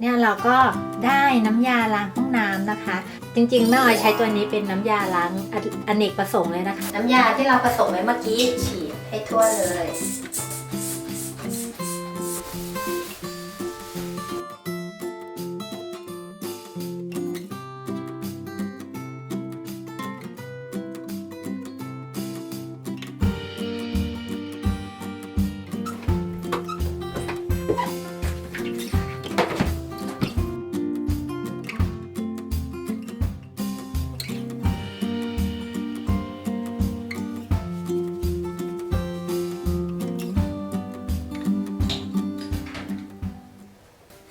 เนี่ยเราก็ได้น้ำยาล้างห้องน้ำนะคะ จริงๆแม่ออยใช้ตัวนี้เป็นน้ำยาล้างออเนกประสงค์เลยนะคะ น้ำยาที่เราผสมไว้เมื่อกี้ฉีดให้ทั่วเลย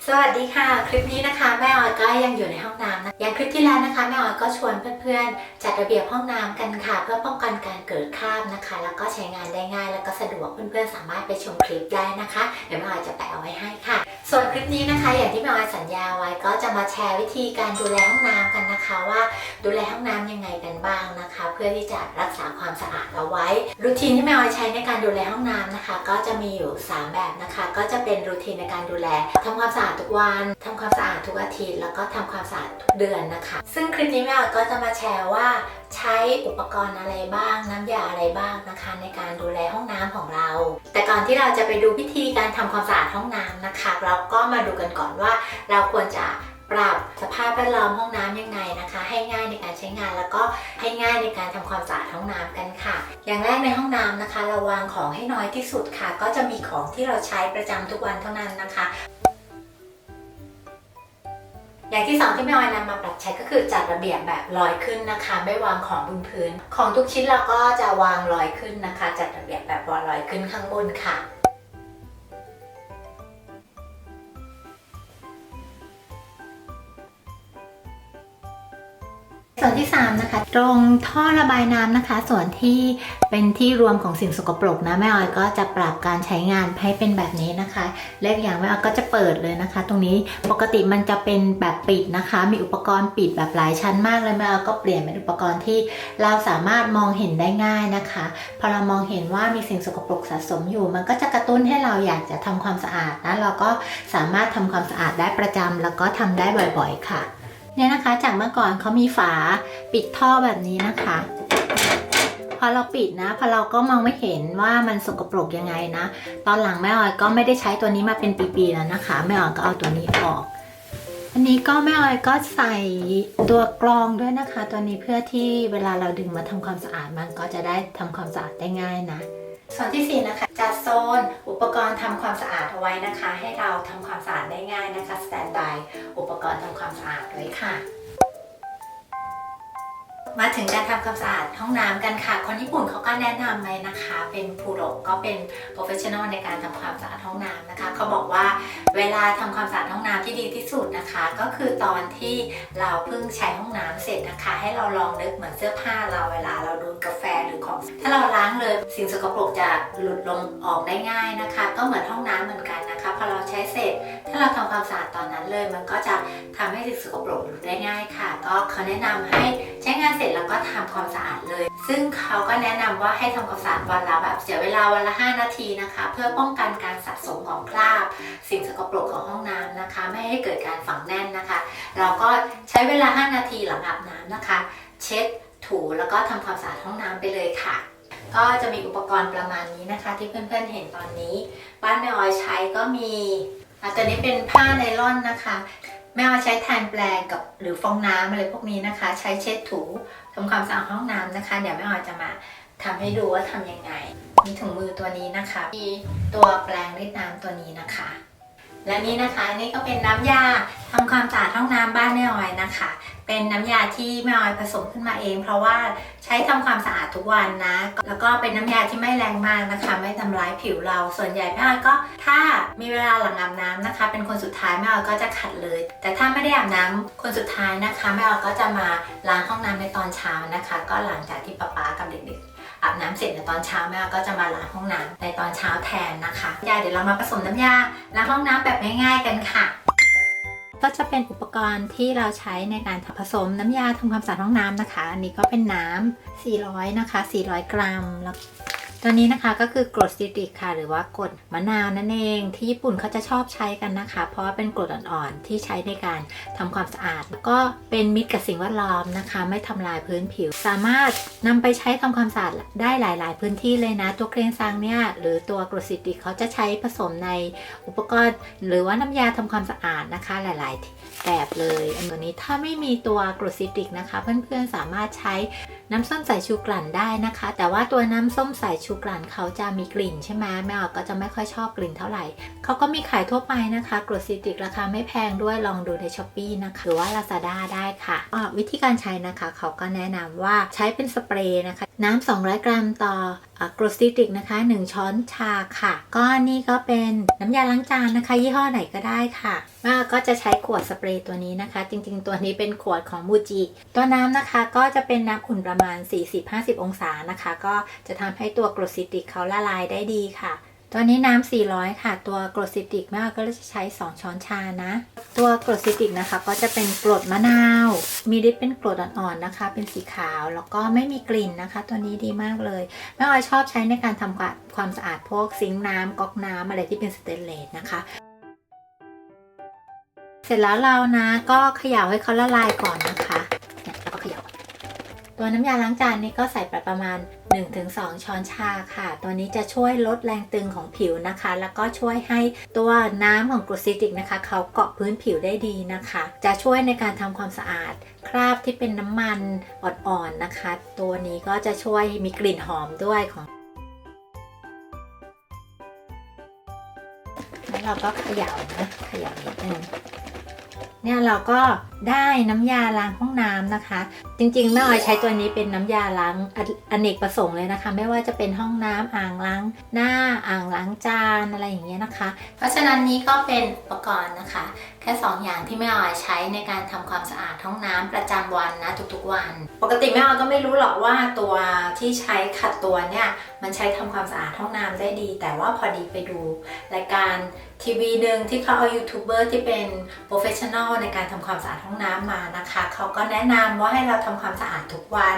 สวัสดีค่ะ คลิปนี้นะคะแม่ออยก็ยังอยู่ในห้องน้ำนะอย่างคลิปที่แล้วนะคะแม่ออยก็ชวนเพื่อนๆ จัดระเบียบห้องน้ำกันค่ะ เพื่อป้องกันการเกิดคราบนะคะ แล้วก็ใช้งานได้ง่าย แล้วก็สะดวกเพื่อนๆสามารถไปชมคลิปได้นะคะ เดี๋ยวแม่ออยจะแปะเอาไว้ให้ค่ะ ส่วนคลิปนี้นะคะอย่างที่แม่ออยสัญญาไว้ก็จะมาแชร์วิธีการดูแลห้องน้ำกันนะคะว่าดูแลห้องน้ำยังไงกันบ้างนะคะ เพื่อที่จะรักษาความสะอาดเอาไว้ รูทีนที่แม่ออยใช้ในการดูแลห้องน้ำนะคะ ก็จะมีอยู่ 3 แบบนะคะ ก็จะเป็นรูทีนในการดูแลทำความสะอาดทุกวันทำความสะอาดทุกอาทิตย์แล้วก็ทำความสะอาดทุกเดือนนะคะ ซึ่งคลิปนี้แม่ออยก็จะมาแชร์ว่าใช้อุปกรณ์อะไรบ้าง น้ำยาอะไรบ้างนะคะ ในการดูแลห้องน้ำของเรา แต่ก่อนที่เราจะไปดูพิธีการทำความสะอาดห้องน้ำนะคะ เราก็มาดูกันก่อนว่า เราควรจะปรับสภาพแวดล้อมห้องน้ำยังไงนะคะ ให้ง่ายในการใช้งานแล้วก็ให้ง่ายในการทำความสะอาดห้องน้ำกันค่ะ อย่างแรกในห้องน้ำนะคะ เราวางของให้น้อยที่สุดค่ะ ก็จะมีของที่เราใช้ประจำทุกวันเท่านั้นนะคะ อย่างที่สองที่แม่ออยนำมาปรับใช้ก็คือจัดระเบียบแบบลอยขึ้นนะคะ ไม่วางของบนพื้น ของทุกชิ้นเราก็จะวางลอยขึ้นนะคะ จัดระเบียบแบบวางลอยขึ้นข้างบนค่ะ ส่วนที่ 3 นะคะ ตรงท่อระบายน้ำนะคะ ส่วนที่เป็นที่รวมของสิ่งสกปรกนะแม่ออยก็จะปรับการใช้งานให้เป็นแบบนี้นะคะเล็กอย่างแม่ออยก็จะเปิดเลยนะคะ ตรงนี้ปกติมันจะเป็นแบบปิดนะคะ มีอุปกรณ์ปิดแบบหลายชั้นมากเลยแม่ออยก็เปลี่ยนเป็นอุปกรณ์ที่เราสามารถมองเห็นได้ง่ายนะคะ พอเรามองเห็นว่ามีสิ่งสกปรกสะสมอยู่ มันก็จะกระตุ้นให้เราอยากจะทำความสะอาดนะเราก็สามารถทำความสะอาดได้ประจำแล้วก็ทำได้บ่อย ๆ ค่ะ เนี่ยนะคะ จากเมื่อก่อนเขามีฝาปิดท่อแบบนี้นะคะ พอเราปิดนะพอเราก็มองไม่เห็นว่ามันสกปรกยังไงนะ ตอนหลังแม่ออยก็ไม่ได้ใช้ตัวนี้มาเป็นปีๆแล้วนะคะแม่ออยก็เอาตัวนี้ออก อันนี้ก็แม่ออยก็ใส่ตัวกรองด้วยนะคะ ตัวนี้เพื่อที่เวลาเราดึงมาทำความสะอาดมันก็จะได้ทำความสะอาดได้ง่ายนะ ส่วนที่ 4 นะคะจัดโซนอุปกรณ์ทำความสะอาดเอาไว้นะคะ ให้เราทำความสะอาดได้ง่ายนะคะสแตนบายอุปกรณ์ทำความสะอาดไว้ค่ะ มาถึงการทำความสะอาดห้องน้ำกันค่ะ คนญี่ปุ่นเขาก็แนะนำเลยนะคะ เป็นผู้โรก็เป็นโปรเฟชชั่นอลในการทำความสะอาดห้องน้ำนะคะเขาบอกว่าเวลาทำความสะอาดห้องน้ำที่ดีที่สุดนะคะ ก็คือตอนที่เราเพิ่งใช้ห้องน้ำเสร็จนะคะ ให้เราลองนึกเหมือนเสื้อผ้าเราเวลาเราดนกาแฟหรือของ ถ้าเราล้างเลยสิ่งสกปรกจะหลุดลงออกได้ง่ายนะคะ ก็เหมือนห้องน้ำเหมือนกันนะคะพอเราใช้เสร็จ ถ้าเราทำความสะอาดตอนนั้นเลย มันก็จะทำให้สิ่งสกปรกหลุดได้ง่ายค่ะ ก็เขาแนะนำให้ใช้งานเสร็จแล้วก็ทำความสะอาดเลย ซึ่งเขาก็แนะนำว่าให้ทำความสะอาดวันละแบบเสียเวลาวันละ 5 นาทีนะคะ เพื่อป้องกันการสะสมของคราบ สิ่งสกปรกของห้องน้ำนะคะ ไม่ให้เกิดการฝังแน่นนะคะ เราก็ใช้เวลา 5 นาทีหลังอาบน้ำนะคะ เช็ดถูแล้วก็ทำความสะอาดห้องน้ำไปเลยค่ะก็จะมีอุปกรณ์ประมาณนี้นะคะ ที่เพื่อนๆเห็นตอนนี้ บ้านแม่ออยใช้ก็มี อะตัวนี้เป็นผ้าไนล่อนนะคะแม่เอาใช้แทนแปลงกับหรือฟองน้ำอะไรพวกนี้นะคะ ใช้เช็ดถูทำความสะอาดห้องน้ำนะคะ เดี๋ยวแม่ออยจะมาทำให้ดูว่าทำยังไง มีถุงมือตัวนี้นะคะ มีตัวแปลงรีดน้ำตัวนี้นะคะ และนี่นะคะนี่ก็เป็นน้ำยาทำความสะอาดห้องน้ำบ้านแม่ออย นะคะ เป็นน้ำยาที่แม่ออยผสมขึ้นมาเอง เพราะว่าใช้ทำความสะอาดทุกวันนะ แล้วก็เป็นน้ำยาที่ไม่แรงมากนะคะ ไม่ทำร้ายผิวเรา ส่วนใหญ่แม่ออยก็ถ้ามีเวลาหลังอาบน้ำนะคะ เป็นคนสุดท้ายแม่ออยก็จะขัดเลย แต่ถ้าไม่ได้อาบน้ำคนสุดท้ายนะคะแม่ออยก็จะมาล้างห้องน้ำในตอนเช้านะคะ ก็หลังจากที่ป๊าป๊ากับเด็กๆอาบน้ำเสร็จในตอนเช้าแม่ก็จะมาล้างห้องน้ำในตอนเช้าแทนนะคะยาเดี๋ยวเรามาผสมน้ำยาล้างห้องน้ำแบบง่าย ๆ กันค่ะ ก็จะเป็นอุปกรณ์ที่เราใช้ในการผสมน้ำยาทำความสะอาดห้องน้ำนะคะ อันนี้ก็เป็นน้ำ400 นะคะ 400 กรัมแล้ว ตัวนี้นะคะก็คือกรดซิตริกค่ะ หรือว่ากรดมะนาวนั่นเองที่ญี่ปุ่นเขาจะชอบใช้กันนะคะ เพราะว่าเป็นกรดอ่อนๆที่ใช้ในการทำความสะอาด แล้วก็เป็นมิตรกับสิ่งแวดล้อมนะคะ ไม่ทำลายพื้นผิว สามารถนำไปใช้ทำความสะอาดได้หลาย ๆ พื้นที่เลยนะ ตัวเครนซังเนี่ยหรือตัวกรดซิตริกเขาจะใช้ผสมในอุปกรณ์ หรือว่าน้ำยาทำความสะอาดนะคะ หลาย ๆ แบบเลยอันตัวนี้ถ้าไม่มีตัวกรดซิตริกนะคะ เพื่อน ๆ สามารถใช้ น้ำส้มสายชูกลั่นได้นะคะ แต่ว่าตัวน้ำส้มสายชูกลั่นเขาจะมีกลิ่นใช่ไหมแม่ออกก็จะไม่ค่อยชอบกลิ่นเท่าไหร่เขาก็มีขายทั่วไปนะคะกรดซิตริกราคาไม่แพงด้วยลองดูในช้อปปีนะคะหรือว่า Lazada ได้ค่ะวิธีการใช้นะคะเขาก็แนะนำว่าใช้เป็นสเปรย์นะคะ น้ำ200 กรัมต่ออกรดซิตริกนะคะ 1 ช้อนชาค่ะ ก็นี่ก็เป็นน้ำยาล้างจานนะคะ ยี่ห้อไหนก็ได้ค่ะว่าก็จะใช้ขวดสเปรย์ตัวนี้นะคะ จริงๆ ตัวนี้เป็นขวดของมูจิ ตัวน้ำนะคะก็จะเป็นน้ำอุ่นประมาณ 40-50 องศานะคะ ก็จะทำให้ตัวกรดซิตริกเขาละลายได้ดีค่ะ ตัวนี้น้ำ400 ค่ะ ตัวกรดซิตริกแม่ก็จะใช้ 2 ช้อนชานะ ตัวกรดซิตริกนะคะ ก็จะเป็นกรดมะนาว มีฤทธิ์เป็นกรดอ่อนๆนะคะ เป็นสีขาวแล้วก็ไม่มีกลิ่นนะคะ ตัวนี้ดีมากเลยแม่ออยชอบใช้ในการทำความความสะอาดพวกซิงค์น้ำก๊อกน้ำอะไรที่เป็นสเตนเลสนะคะเสร็จแล้วเรานะก็เขย่าให้เขาละลายก่อนนะคะเนี่ยแล้วก็เขย่าตัวน้ำยาล้างจานนี่ก็ใส่ไปประมาณ 1-2 ช้อนชาค่ะ ตัวนี้จะช่วยลดแรงตึงของผิวนะคะ แล้วก็ช่วยให้ตัวน้ำของกรดซิตริกนะคะ เขาเกาะพื้นผิวได้ดีนะคะ จะช่วยในการทำความสะอาด คราบที่เป็นน้ำมันอ่อนๆนะคะ ตัวนี้ก็จะช่วยมีกลิ่นหอมด้วยของแล้วเราก็เขย่านะเขย่านิดนึง เนี่ยเราก็ได้น้ำยาล้างห้องน้ำนะคะ จริงๆแม่ออยใช้ตัวนี้เป็นน้ำยาล้างออเนกประสงค์เลยนะคะ ไม่ว่าจะเป็นห้องน้ำอ่างล้างหน้าอ่างล้างจานอะไรอย่างเงี้ยนะคะ เพราะฉะนั้นนี้ก็เป็นอุปกรณ์นะคะ แค่ 2 อย่างที่แม่ออยใช้ในการทำความสะอาดห้องน้ำประจำวันนะทุกๆวัน ปกติแม่ออยก็ไม่รู้หรอกว่าตัวที่ใช้ขัดตัวเนี่ยมันใช้ทำความสะอาดห้องน้ำได้ดี แต่ว่าพอดีไปดูรายการทีวีหนึ่งที่เขาเอายูทูบเบอร์ที่เป็นโปรเฟชชั่นอลในการทำความสะอาดห้องน้ำมานะคะ เขาก็แนะนำว่าให้เราทำความสะอาดทุกวัน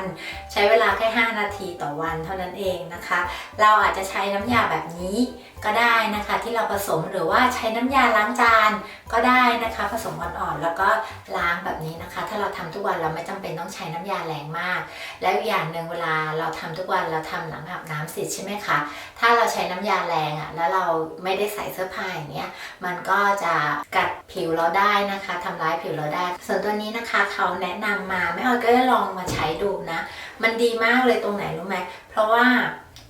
ใช้เวลาแค่ 5 นาทีต่อวันเท่านั้นเองนะคะ เราอาจจะใช้น้ำยาแบบนี้ก็ได้นะคะ ที่เราผสมหรือว่าใช้น้ำยาล้างจานก็ได้นะคะ ผสมอ่อนๆแล้วก็ล้างแบบนี้นะคะ ถ้าเราทำทุกวันเราไม่จำเป็นต้องใช้น้ำยาแรงมาก แล้วอีกอย่างหนึ่งเวลาเราทำทุกวันเราทำหลังอาบน้ำเสร็จใช่ไหมคะถ้าเราใช้น้ำยาแรงอะ่ะแล้วเราไม่ได้ใส่เสื้อผ้าอย่างเงี้ยมันก็จะกัดผิวเราได้นะคะทำร้ายผิวเราได้ ส่วนตัวนี้นะคะเขาแนะนำมาแม่ออยก็ได้ลองมาใช้ดูนะ มันดีมากเลยตรงไหนรู้ไหมเพราะว่า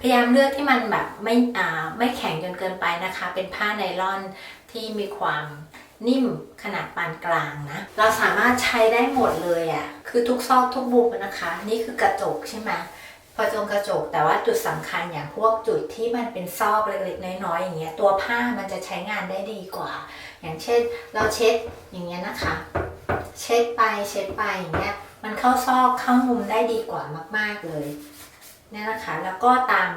พยายามเลือกที่มันแบบไม่อ่าไม่แข็งจนเกินไปนะคะ เป็นผ้าไนล่อนที่มีความนิ่มขนาดปานกลางนะ เราสามารถใช้ได้หมดเลยอะ่ะ คือทุกซอกทุกมุมนะคะ นี่คือกระจกใช่ไหม พอจงกระจกแต่ว่าจุดสำคัญอย่างพวกจุดที่มันเป็นซอกเล็กๆน้อยๆอย่างเงี้ยตัวผ้ามันจะใช้งานได้ดีกว่า อย่างเช่นเราเช็ดอย่างเงี้ยนะคะ เช็ดไปเช็ดไปอย่างเงี้ยมันเข้าซอกเข้ามุมได้ดีกว่ามาก ๆเลยเนี่ยนะคะ แล้วก็ตาม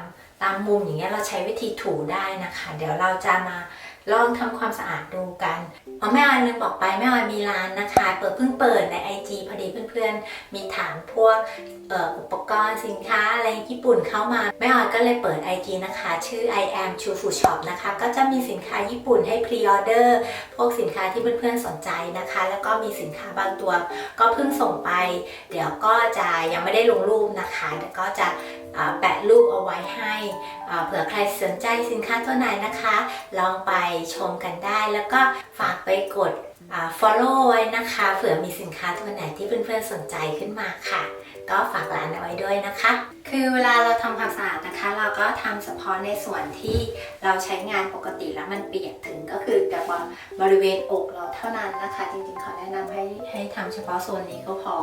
ตามมุมอย่างเงี้ยเราใช้วิธีถูได้นะคะ เดี๋ยวเราจะมา ลองทำความสะอาดดูกันอ๋อแม่ออยลืมบอกไปแม่ออยมีร้านนะคะ เปิดเพิ่งเปิดใน IG พอดีเพื่อนๆ มีถามพวกอ,อ,อุปกรณ์สินค้าอะไรญี่ปุ่นเข้ามาแม่ออยก็เลยเปิด IG นะคะ ชื่อ I am Chufu Shop นะคะ ก็จะมีสินค้าญี่ปุ่นให้พรีออเดอร์พวกสินค้าที่เพื่อนๆสนใจนะคะ แล้วก็มีสินค้าบางตัว ก็เพิ่งส่งไป เดี๋ยวก็จะยังไม่ได้ลงรูปนะคะเดี๋ยวก็จะ แปะรูปเอาไว้ให้เผื่อใครสนใจสินค้าตัวไหนนะคะ ลองไปชมกันได้ แล้วก็ฝากไปกด follow ไว้นะคะ เผื่อมีสินค้าตัวไหนที่เพื่อนๆสนใจขึ้นมาค่ะ ก็ฝากร้านเอาไว้ด้วยนะคะ คือเวลาเราทำความสะอาดนะคะ เราก็ทำเฉพาะในส่วนที่เราใช้งานปกติแล้วมันเปียกถึงก็คือแต่ว่าบริเวณอกเราเท่านั้นนะคะ จริงๆเขาแนะนำให้ให้ทำเฉพาะโซนนี้ก็พอ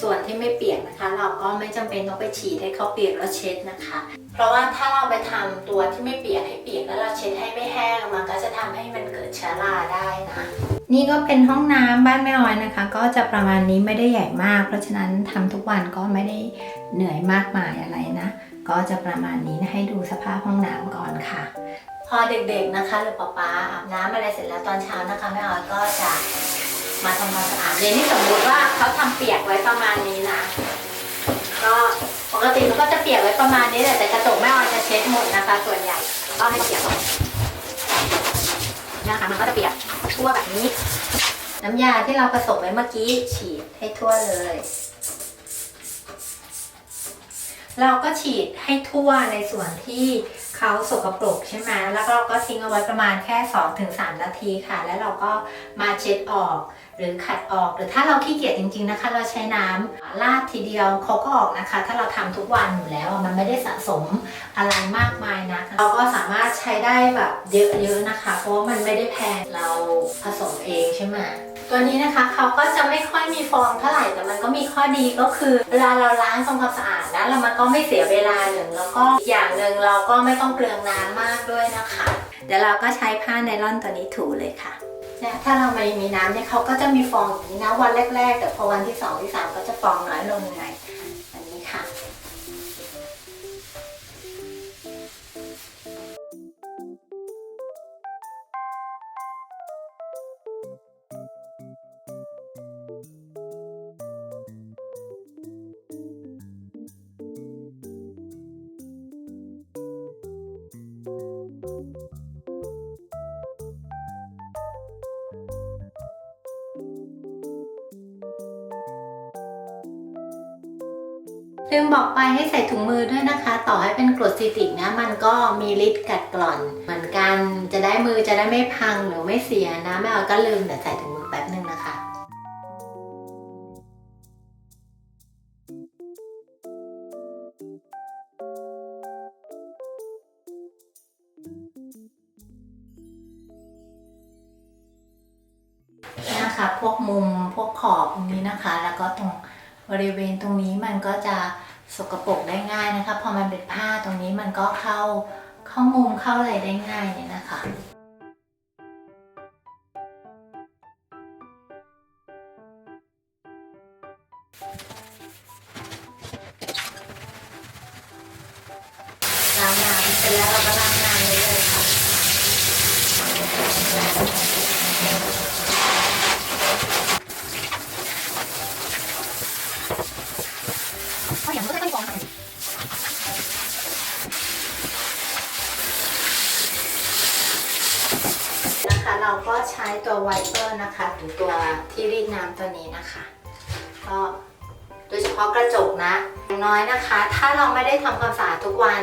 ส่วนที่ไม่เปียกนะคะ เราก็ไม่จำเป็นต้องไปฉีดให้เขาเปียกแล้วเช็ดนะคะ เพราะว่าถ้าเราไปทำตัวที่ไม่เปียกให้เปียกแล้วเราเช็ดให้ไม่แห้งมันก็จะทำให้มันเกิดเชื้อราได้นะ นี่ก็เป็นห้องน้ำบ้านแม่ออยนะคะ ก็จะประมาณนี้ไม่ได้ใหญ่มาก เพราะฉะนั้นทำทุกวันก็ไม่ได้เหนื่อยมากมายอะไรนะ ก็จะประมาณนี้นะให้ดูสภาพห้องน้ำก่อนค่ะ พอเด็กๆนะคะ หรือป๊าป๊าอาบน้ำอะไรเสร็จแล้วตอนเช้านะคะแม่ออยก็จะมาทำความสะอาดเดี๋ยนี้สมมุติว่าเขาทำเปียกไว้ประมาณนี้นะ ก็ปกติมันก็จะเปียกไว้ประมาณนี้แหละแต่กระจกแม่ออยจะเช็ดหมดนะคะ ส่วนใหญ่ก็ให้เปียก นะคะมันก็จะเปียกทั่วแบบนี้ น้ำยาที่เราผสมไว้เมื่อกี้ฉีดให้ทั่วเลย เราก็ฉีดให้ทั่วในส่วนที่เขาสกปรกใช่ไหมแล้วเราก็ทิ้งเอาไว้ประมาณแค่ 2-3 นาทีค่ะ แล้วเราก็มาเช็ดออกหรือขัดออกหรือถ้าเราขี้เกียจจริงๆนะคะ เราใช้น้ำลาดทีเดียวเขาก็ออกนะคะ ถ้าเราทำทุกวันอยู่แล้วมันไม่ได้สะสมอะไรมากมายนะเราก็สาารถใช้ได้แบบเยอะๆนะคะ เพราะว่ามันไม่ได้แพงเราผสมเองใช่ไหมตัวนี้นะคะเขาก็จะไม่ค่อยมีฟองเท่าไหร่แต่มันก็มีข้อดีก็คือเวลาเราล้างทำความสะอาดนะแล้วมันก็ไม่เสียเวลาหนึ่งแล้วก็อีกอย่างหนึ่งเราก็ไม่ต้องเปลืองน้ำมากด้วยนะคะ เดี๋ยวเราก็ใช้ผ้าไนล่อนตัวนี้ถูเลยค่ะเนี่ยถ้าเราไม่มีน้ำเนี่ยเขาก็จะมีฟองอย่างนี้นะวันแรก ๆ แต่พอวันที่สองที่สามก็จะฟองน้อยลงไงอันนี้ค่ะ ลืมบอกไปให้ใส่ถุงมือด้วยนะคะ ต่อให้เป็นกรดซิตริกนะ มันก็มีฤทธิ์กัดกร่อน เหมือนกันจะได้มือจะได้ไม่พังหรือไม่เสียนะแม่ออยก็ลืมเดี๋ยวใส่ถุงมือแป๊บนึงนะคะนะคะพวกมุมพวกขอบตรงนี้นะคะ แล้วก็ตรงบริเวณตรงนี้มันก็จะ สกปรกได้ง่ายนะคะ พอมันเป็นผ้าตรงนี้มันก็เข้าเข้ามุมเข้าอะไรได้ง่ายเนี่ยนะคะ ตัวไวเปอร์นะคะหรือตัวที่รีดน้ำตัวนี้นะคะก็โดยเฉพาะกระจกนะอย่างน้อยนะคะ ถ้าเราไม่ได้ทำความสะอาดทุกวัน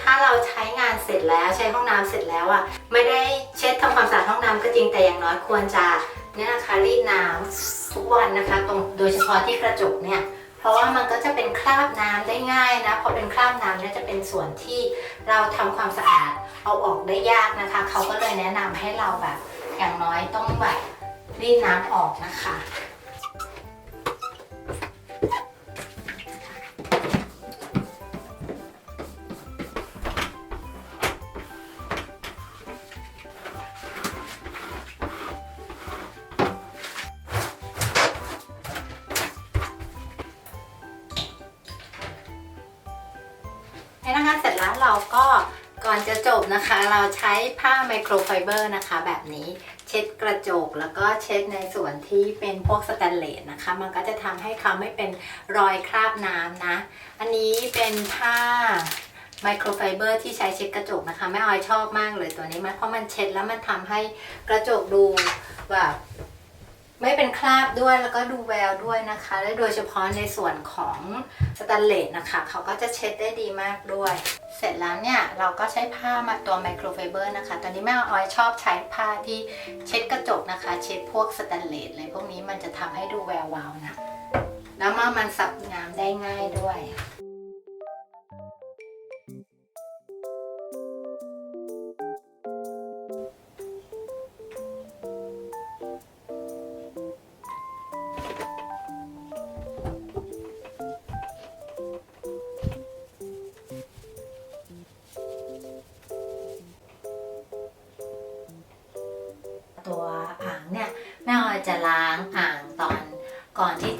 ถ้าเราใช้งานเสร็จแล้วใช้ห้องน้ำเสร็จแล้วอะ่ะไม่ได้เช็ดทำความสะอาดห้องน้ำก็จริงแต่อย่างน้อยควรจะเนี่ยนะคะรีดน้ำทุกวันนะคะ ตรงโดยเฉพาะที่กระจกเนี่ยเพราะว่ามันก็จะเป็นคราบน้ำได้ง่ายนะพอเป็นคราบน้ำเนี่ยจะเป็นส่วนที่เราทำความสะอาดเอาออกได้ยากนะคะ เขาก็เลยแนะนำให้เราแบบ อย่างน้อยต้องแบบรีดน้ำออกนะคะ โครไฟเบอร์นะคะ แบบนี้เช็ดกระจกแล้วก็เช็ดในส่วนที่เป็นพวกสแตนเลสนะคะ มันก็จะทำให้เขาไม่เป็นรอยคราบน้ำนะ อันนี้เป็นผ้าไมโครไฟเบอร์ที่ใช้เช็ดกระจกนะคะแม่ออยชอบมากเลยตัวนี้มันเพราะมันเช็ดแล้วมันทำให้กระจกดูแบบ ไม่เป็นคราบด้วยแล้วก็ดูแววด้วยนะคะ และโดยเฉพาะในส่วนของสแตนเลสนะคะ เขาก็จะเช็ดได้ดีมากด้วย เสร็จแล้วเนี่ย เราก็ใช้ผ้ามาตัวไมโครไฟเบอร์นะคะ ตอนนี้แม่ออยชอบใช้ผ้าที่เช็ดกระจกนะคะ เช็ดพวกสแตนเลสอะไรพวกนี้มันจะทำให้ดูแวววาวนะ แล้วมามันซับน้ำได้ง่ายด้วย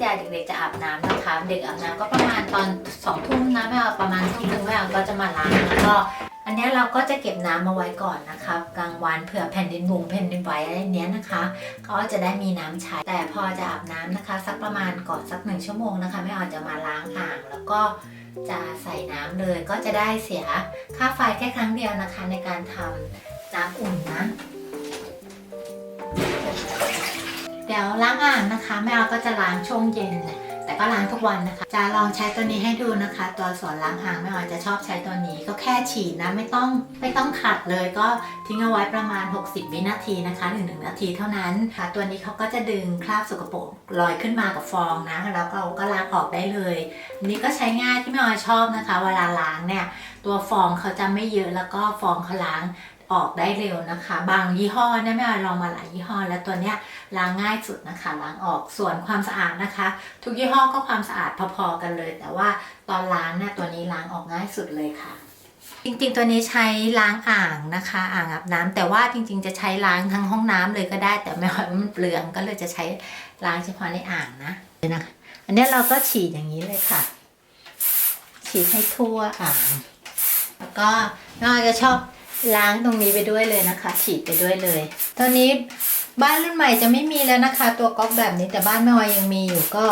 ก่อนที่จะเด็กๆจะอาบน้ำนะคะ เด็กอาบน้ำก็ประมาณตอนสองทุ่มนะแม่ออยประมาณทุ่มหนึ่งแม่ออยก็จะมาล้างแล้วก็อันนี้เราก็จะเก็บน้ำมาไว้ก่อนนะคะกลางวันเผื่อแผ่นดินบุงแผ่นดินไหวอะไรเนี้ยนะคะ ก็จะได้มีน้ำใช้ แต่พอจะอาบน้ำนะคะ สักประมาณก่อนสักหนึ่งชั่วโมงนะคะแม่ออยจะมาล้างอ่างแล้วก็จะใส่น้ำเลยก็จะได้เสียค่าไฟแค่ครั้งเดียวนะคะ ในการทำน้ำอุ่นนะ เดี๋ยวล้างอ่างนะคะแม่เอาก็จะล้างช่วงเย็นแหละแต่ก็ล้างทุกวันนะคะ จะลองใช้ตัวนี้ให้ดูนะคะ ตัวส่วนล้างอ่างแม่อ๋อยจะชอบใช้ตัวนี้ ก็แค่ฉีดนะไม่ต้องไม่ต้องขัดเลยก็ทิ้งเอาไว้ประมาณ 60 วินาทีนะคะ1นนาทีเท่านั้นค่ะ ตัวนี้เขาก็จะดึงคราบสกปรกลอยขึ้นมากับฟองนะแล้วก็เราก็ล้างออกได้เลยอันนี้ก็ใช้ง่ายที่แม่อ๋อยชอบนะคะ เวลาล้างเนี่ยตัวฟองเขาจะไม่เยอะแล้วก็ฟองเขาล้าง ออกได้เร็วนะคะ บางยี่ห้อเนี่ยแม่ออยลองมาหลายยี่ห้อ แล้วตัวเนี้ยล้างง่ายสุดนะคะล้างออกส่วนความสะอาดนะคะ ทุกยี่ห้อก็ความสะอาดพอๆกันเลย แต่ว่าตอนล้างเนี่ยตัวนี้ล้างออกง่ายสุดเลยค่ะ จริงๆตัวนี้ใช้ล้างอ่างนะคะ อ่างอาบน้ำแต่ว่าจริง ๆ จะใช้ล้างทั้งห้องน้ำเลยก็ได้ แต่ไม่ว่ามันเปลืองก็เลยจะใช้ล้างเฉพาะในอ่างนะเนะอันนี้เราก็ฉีดอย่างนี้เลยค่ะ ฉีดให้ทั่วอ่างแล้วก็น้องออยจะชอบ ล้างตรงนี้ไปด้วยเลยนะคะ ฉีดไปด้วยเลย ตอนนี้บ้านรุ่นใหม่จะไม่มีแล้วนะคะ ตัวก๊อกแบบนี้แต่บ้านแม่ออยยังมีอยู่ก็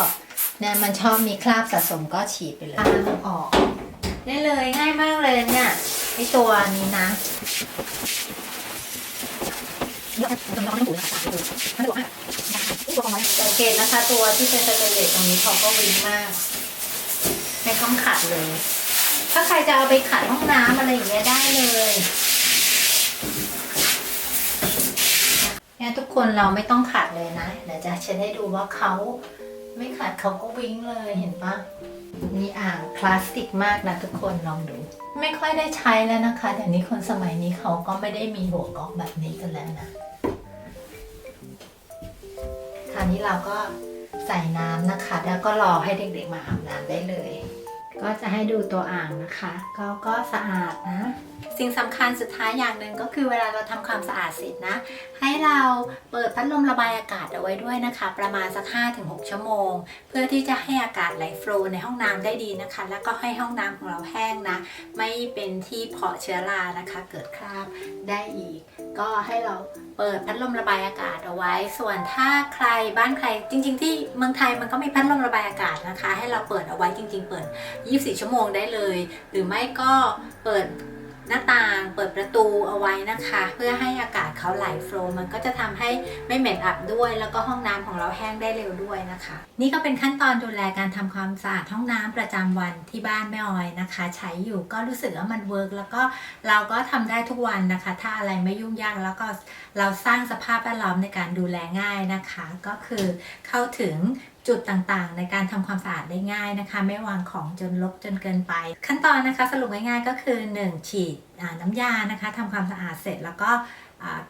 เนี่ยมันชอบมีคราบสะสมก็ฉีดไปเลยล้างออกได้เลยง่ายมากเลยเนี่ยไอตัวนี้นะเยอะจนเราไม่ต้องถูเลยค่ะมันจะบอกว่านี่ตัวของมันสังเกตนะคะตัวที่เป็นสเตนเลสตรงนี้เขาก็วิงมาก ไม่ต้องขัดเลย ถ้าใครจะเอาไปขัดห้องน้ำอะไรอย่างเงี้ยได้เลย เนี่ยทุกคนเราไม่ต้องขัดเลยนะเดี๋ยวจะเช็ดให้ดูว่าเขาไม่ขัดเขาก็วิ้งเลยเห็นปะนี่อ่างพลาสติกมากนะทุกคนลองดู ไม่ค่อยได้ใช้แล้วนะคะเดี๋ยวนี้คนสมัยนี้เขาก็ไม่ได้มีหัวก๊อกแบบนี้กันแล้วนะคราวนี้เราก็ใส่น้ำนะคะ แล้วก็รอให้เด็กๆมาอาบน้ำได้เลย ก็จะให้ดูตัวอ่างนะคะ ก็ก็สะอาดนะ สิ่งสำคัญสุดท้ายอย่างหนึ่งก็คือเวลาเราทำความสะอาดเสร็จนะ ให้เราเปิดพัดลมระบายอากาศเอาไว้ด้วยนะคะ ประมาณสัก 5-6 ชั่วโมง เพื่อที่จะให้อากาศไหลโฟลว์ในห้องน้ำได้ดีนะคะ แล้วก็ให้ห้องน้ำของเราแห้งนะ ไม่เป็นที่เพาะเชื้อรานะคะ เกิดคราบได้อีก ก็ให้เราเปิดพัดลมระบายอากาศเอาไว้ ส่วนถ้าใครบ้านใครจริง ๆ ที่เมืองไทยมันก็มีพัดลมระบายอากาศนะคะ ให้เราเปิดเอาไว้จริง ๆ เปิด 24 ชั่วโมงได้เลย หรือไม่ก็เปิด หน้าต่างเปิดประตูเอาไว้นะคะ เพื่อให้อากาศเขาไหลโฟล์มันก็จะทำให้ไม่เหม็นอับด้วย แล้วก็ห้องน้ำของเราแห้งได้เร็วด้วยนะคะ นี่ก็เป็นขั้นตอนดูแลการทำความสะอาดห้องน้ำประจำวันที่บ้านแม่ออยนะคะ ใช้อยู่ก็รู้สึกว่ามันเวิร์กแล้วก็เราก็ทำได้ทุกวันนะคะ ถ้าอะไรไม่ยุ่งยากแล้วก็เราสร้างสภาพแวดล้อมในการดูแลง่ายนะคะ ก็คือเข้าถึง จุดต่างๆ ในการทำความสะอาดได้ง่ายนะคะ ไม่วางของจนลกจนเกินไป ขั้นตอนนะคะสรุปง่ายๆก็คือ 1 ฉีดน้ำยานะคะทำความสะอาดเสร็จแล้วก็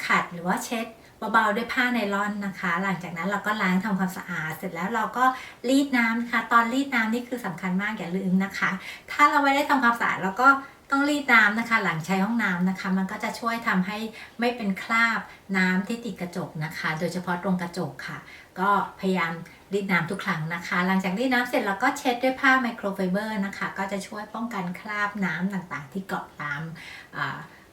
ขัดหรือว่าเช็ดเบาๆด้วยผ้าไนลอนนะคะ หลังจากนั้นเราก็ล้างทำความสะอาด เสร็จแล้วเราก็รีดน้ำนะคะ ตอนรีดน้ำนี่คือสำคัญมากอย่าลืมนะคะ ถ้าเราไม่ได้ทำความสะอาดเราก็ต้องรีดน้ำนะคะ หลังใช้ห้องน้ำนะคะ มันก็จะช่วยทำให้ไม่เป็นคราบน้ำที่ติดกระจกนะคะ โดยเฉพาะตรงกระจกค่ะ ก็พยายาม รีดน้ำทุกครั้งนะคะ หลังจากรีดน้ำเสร็จเราก็เช็ดด้วยผ้าไมโครไฟเบอร์นะคะ ก็จะช่วยป้องกันคราบน้ำต่างๆ ที่เกาะตาม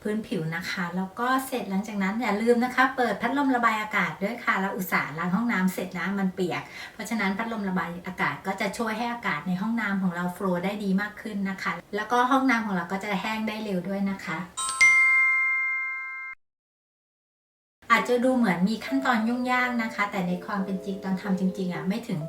พื้นผิวนะคะ แล้วก็เสร็จหลังจากนั้นอย่าลืมนะคะ เปิดพัดลมระบายอากาศด้วยค่ะเราอุตส่าห์ล้างห้องน้ำเสร็จนะมันเปียก เพราะฉะนั้นพัดลมระบายอากาศก็จะช่วยให้อากาศในห้องน้ำของเราโฟลว์ได้ดีมากขึ้นนะคะ แล้วก็ห้องน้ำของเราก็จะแห้งได้เร็วด้วยนะคะ อาจจะดูเหมือนมีขั้นตอนยุ่งยากนะคะ แต่ในความเป็นจริงตอนทำจริงๆอะไม่ถึง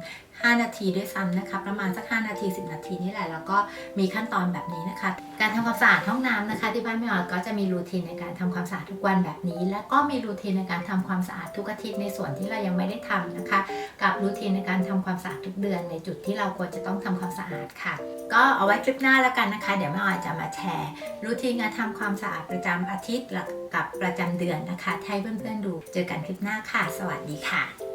5 นาทีด้วยซ้ำนะคะ ประมาณสัก 5 นาที 10 นาทีนี่แหละ แล้วก็มีขั้นตอนแบบนี้นะคะ การทำความสะอาดห้องน้ำนะคะ ที่บ้านแม่ออยก็จะมีรูทีนในการทำความสะอาดทุกวันแบบนี้ แล้วก็มีรูทีนในการทำความสะอาดทุกอาทิตย์ในส่วนที่เรายังไม่ได้ทำนะคะ กับรูทีนในการทำความสะอาดทุกเดือน ในจุดที่เราควรจะต้องทำความสะอาดค่ะ ก็เอาไว้คลิปหน้าแล้วกันนะคะ เดี๋ยวแม่ออยจะมาแชร์รูทีนการทำความสะอาดประจำอาทิตย์กับประจำเดือนนะคะให้เพื่อนๆดู เจอกันคลิปหน้าค่ะ สวัสดีค่ะ